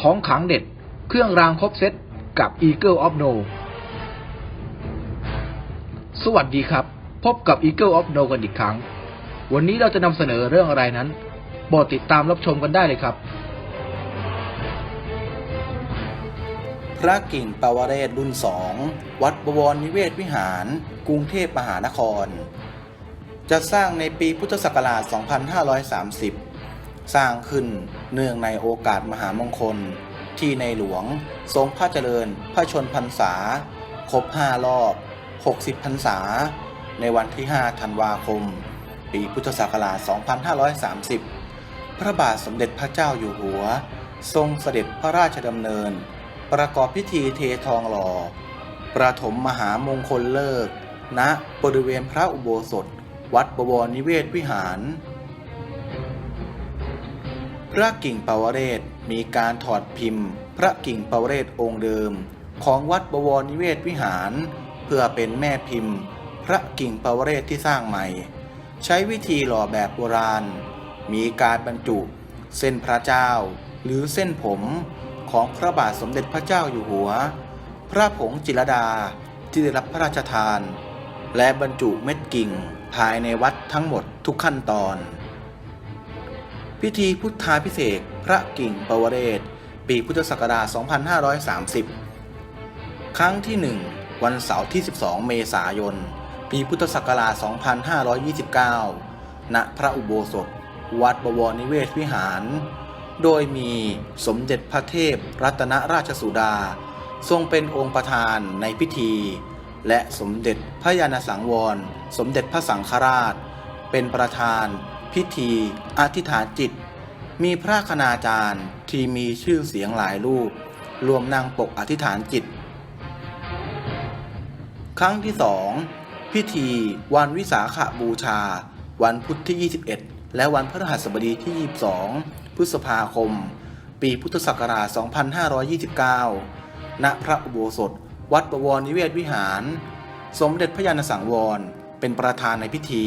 ของขังเด็ด เครื่องรางครบเซตกับ Eagle of No สวัสดีครับ พบกับ Eagle of No กันอีกครั้ง วันนี้เราจะนำเสนอเรื่องอะไรนั้นโปรดติดตามรับชมกันได้เลยครับ พระกิ่งปาวเรศรุ่นสอง วัดบวรนิเวศวิหาร กรุงเทพมหานคร จะสร้างในปีพุทธศักราช 2530 สร้างขึ้นเนื่องในโอกาสมหามงคล ที่ในหลวงทรงพระเจริญพระชนพรรษา ครบ5รอบ 60 พรรษา ในวันที่ 5 ธันวาคม ปีพุทธศักราช 2530 พระบาทสมเด็จพระเจ้าอยู่หัว ทรงเสด็จพระราชดำเนิน ประกอบพิธีเททองหล่อ ประถมมหามงคลเลิกณบริเวณพระอุโบสถ วัดบวรนิเวศวิหาร พระกิ่งปาวเรศมีการถอดพิมพ์ พระกิ่งปาวเรศองค์เดิม ของวัดบวรนิเวศวิหาร เพื่อเป็นแม่พิมพ์ พระกิ่งปาวเรศที่สร้างใหม่ ใช้วิธีหล่อแบบโบราณ มีการบรรจุ เส้นพระเจ้า หรือเส้นผมของพระบาทสมเด็จพระเจ้าอยู่หัว พระผงจิรดาที่ได้รับพระราชทาน และบรรจุเม็ดกิ่งภายในวัดทั้งหมดทุกขั้นตอน พิธีพุทธาพิเศษพระกิ่งปวเรศ ปีพุทธศักราช 2530 ครั้งที่ 1 วันเสาร์ที่ 12 เมษายน ปีพุทธศักราช 2529 ณ พระอุโบสถ วัดบวรนิเวศวิหาร โดยมีสมเด็จพระเทพรัตนราชสุดา ทรงเป็นองค์ประธานในพิธี และสมเด็จพระยาณสังวร สมเด็จพระสังฆราช เป็นประธาน พิธีอธิษฐานจิต มีพระคณาจารย์ที่มีชื่อเสียงหลายรูป รวมนางปกอธิษฐานจิต ครั้งที่สองพิธีวันวิสาขบูชา วันพุธที่ 21 และวันพฤหัสบดีที่ 22 พฤษภาคม ปีพุทธศักราช 2529 ณ พระอุโบสถ วัดบวรนิเวศวิหาร สมเด็จพระยาณสังวร เป็นประธานในพิธี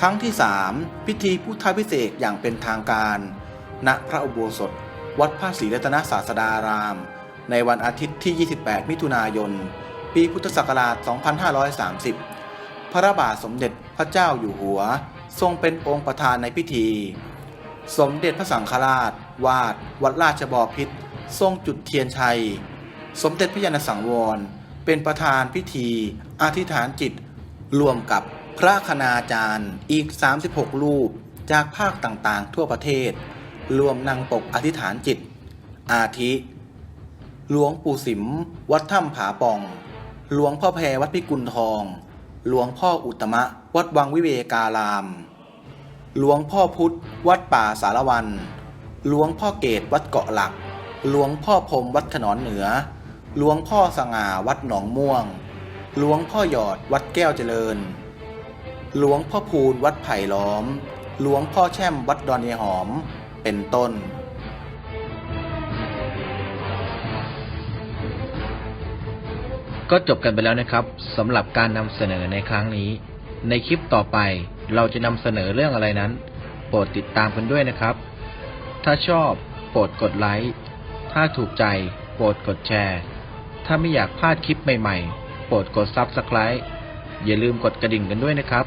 ครั้งที่ 3 พิธีพุทธาพิเศษอย่างเป็นทางการ ณพระอุโบสถ วัดพระศรีรัตนศาสดาราม ในวันอาทิตย์ที่ 28 มิถุนายน ปีพุทธศักราช 2530 พระบาทสมเด็จพระเจ้าอยู่หัว ทรงเป็นองค์ประธานในพิธี สมเด็จพระสังฆราช วาด วัดราชบอพิตรทรงจุดเทียนชัย สมเด็จพระยาณสังวร เป็นประธานพิธี อธิษฐานจิต รวมกับ พระคณาจารย์อีก 36 รูปจากภาคต่างๆ ทั่วประเทศ รวมนางปกอธิษฐานจิต อาทิ หลวงปู่สิม วัดถ้ำผาปอง หลวงพ่อแพรวัดพิกุลทอง หลวงพ่ออุตมะ วัดวังวิเวการาม หลวงพ่อพุทธวัดป่าสารวัน หลวงพ่อเกตวัดเกาะหลัก หลวงพ่อพรมวัดขนอนเหนือ หลวงพ่อสง่าวัดหนองม่วง หลวงพ่อหยอดวัดแก้วเจริญ หลวงพ่อพูนวัดไผ่ล้อม หลวงพ่อแช่มวัดดอนเยหอม เป็นต้น ก็จบกันไปแล้วนะครับสำหรับการนำเสนอในครั้งนี้ ในคลิปต่อไปเราจะนำเสนอเรื่องอะไรนั้น โปรดติดตามกันด้วยนะครับ ถ้าชอบโปรดกดไลค์ ถ้าถูกใจโปรดกดแชร์ ถ้าไม่อยากพลาดคลิปใหม่ๆ โปรดกด Subscribe อย่าลืมกดกระดิ่งกันด้วยนะครับ